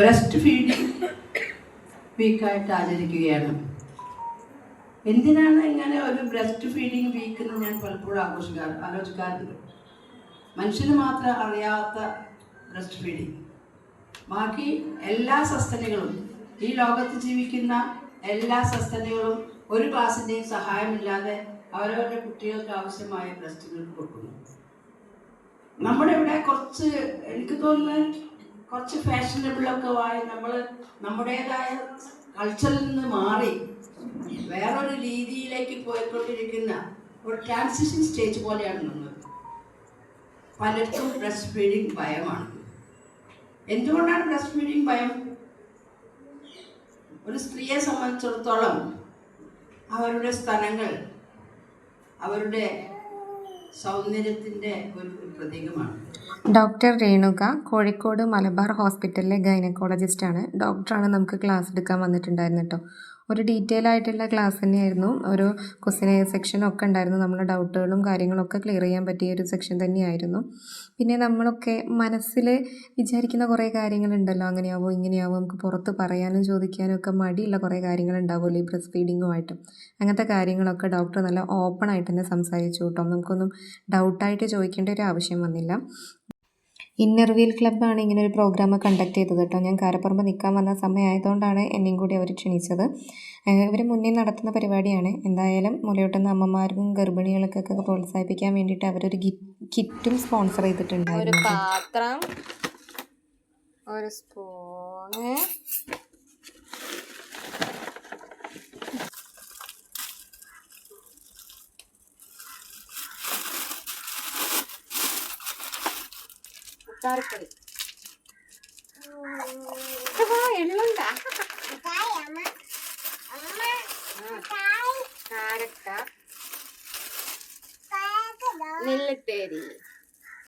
Breast feeding വീക്കായിട്ട് ആചരിക്കുകയാണ്. എന്തിനാണ് ഇങ്ങനെ ഒരു ബ്രസ്റ്റ് ഫീഡിങ് വീക്ക് എന്ന് ഞാൻ പലപ്പോഴും ആഘോഷിക്കാറ് ആലോചിക്കാറുണ്ട്. മനുഷ്യന് മാത്രം അറിയാത്ത ബ്രസ്റ്റ് ഫീഡിങ് ബാക്കി എല്ലാ സസ്തനികളും ഈ ലോകത്ത് ജീവിക്കുന്ന എല്ലാ സസ്തനികളും ഒരു ക്ലാസിന്റെയും സഹായമില്ലാതെ അവരവരുടെ കുട്ടികൾക്ക് ആവശ്യമായ ബ്രസ്റ്റുകൾ കൊടുക്കുന്നു. നമ്മുടെ ഇവിടെ കുറച്ച് എനിക്ക് തോന്നുന്നത് കുറച്ച് ഫാഷനബിളൊക്കെ ആയി നമ്മൾ നമ്മുടേതായ കൾച്ചറിൽ നിന്ന് മാറി വേറൊരു രീതിയിലേക്ക് പോയിക്കൊണ്ടിരിക്കുന്ന ഒരു ട്രാൻസിഷൻ സ്റ്റേജ് പോലെയാണ് നമ്മൾ. പലർക്കും ബ്രസ്റ്റ് ഫീഡിങ് ഭയമാണ്. എന്തുകൊണ്ടാണ് ബ്രസ്റ്റ് ഫീഡിങ് ഭയം? ഒരു സ്ത്രീയെ സംബന്ധിച്ചിടത്തോളം അവരുടെ സ്ഥലങ്ങൾ അവരുടെ സൗന്ദര്യത്തിന്റെ ഒരു ഒരു പ്രതീകമാണ്. ഡോക്ടർ രേണുക കോഴിക്കോട് മലബാർ ഹോസ്പിറ്റലിലെ ഗൈനക്കോളജിസ്റ്റാണ്. ഡോക്ടറാണ് നമുക്ക് ക്ലാസ് എടുക്കാൻ വന്നിട്ടുണ്ടായിരുന്നു കേട്ടോ. ഒരു ഡീറ്റെയിൽ ആയിട്ടുള്ള ക്ലാസ് തന്നെയായിരുന്നു. ഒരു ക്വസ്റ്റിനെ സെക്ഷനൊക്കെ ഉണ്ടായിരുന്നു. നമ്മളെ ഡൗട്ടുകളും കാര്യങ്ങളൊക്കെ ക്ലിയർ ചെയ്യാൻ പറ്റിയ ഒരു സെക്ഷൻ തന്നെയായിരുന്നു. പിന്നെ നമ്മളൊക്കെ മനസ്സിൽ വിചാരിക്കുന്ന കുറേ കാര്യങ്ങളുണ്ടല്ലോ. അങ്ങനെയാവോ ഇങ്ങനെയാവോ നമുക്ക് പുറത്ത് പറയാനും ചോദിക്കാനും ഒക്കെ മടിയുള്ള കുറേ കാര്യങ്ങളുണ്ടാവുമല്ലോ ഈ ബ്രസ്റ്റ് ഫീഡിങ്ങുമായിട്ടും അങ്ങനത്തെ കാര്യങ്ങളൊക്കെ ഡോക്ടർ നല്ല ഓപ്പൺ ആയിട്ട് തന്നെ സംസാരിച്ചു കേട്ടോ. നമുക്കൊന്നും ഡൗട്ടായിട്ട് ചോദിക്കേണ്ട ഒരു ആവശ്യം വന്നില്ല. ഇന്നർ വീൽ ക്ലബ്ബാണ് ഇങ്ങനെ ഒരു പ്രോഗ്രാം കണ്ടക്ട് ചെയ്തത് കേട്ടോ. ഞാൻ കാരപ്പുറമ്പ് നിൽക്കാൻ വന്ന സമയമായതുകൊണ്ടാണ് എന്നെയും കൂടി അവർ ക്ഷണിച്ചത്. ഇവർ മുന്നേ നടത്തുന്ന പരിപാടിയാണ്. എന്തായാലും മുലയൂട്ടുന്ന അമ്മമാർക്കും ഗർഭിണികൾക്കൊക്കെ പ്രോത്സാഹിപ്പിക്കാൻ വേണ്ടിയിട്ട് അവരൊരു കിറ്റും സ്പോൺസർ ചെയ്തിട്ടുണ്ടായിരുന്നു ഒരു പാത്രം ഒരു സ്പൂണ് காரப்பொடி ఎల్లుందా కారక్క నెల్లతేరి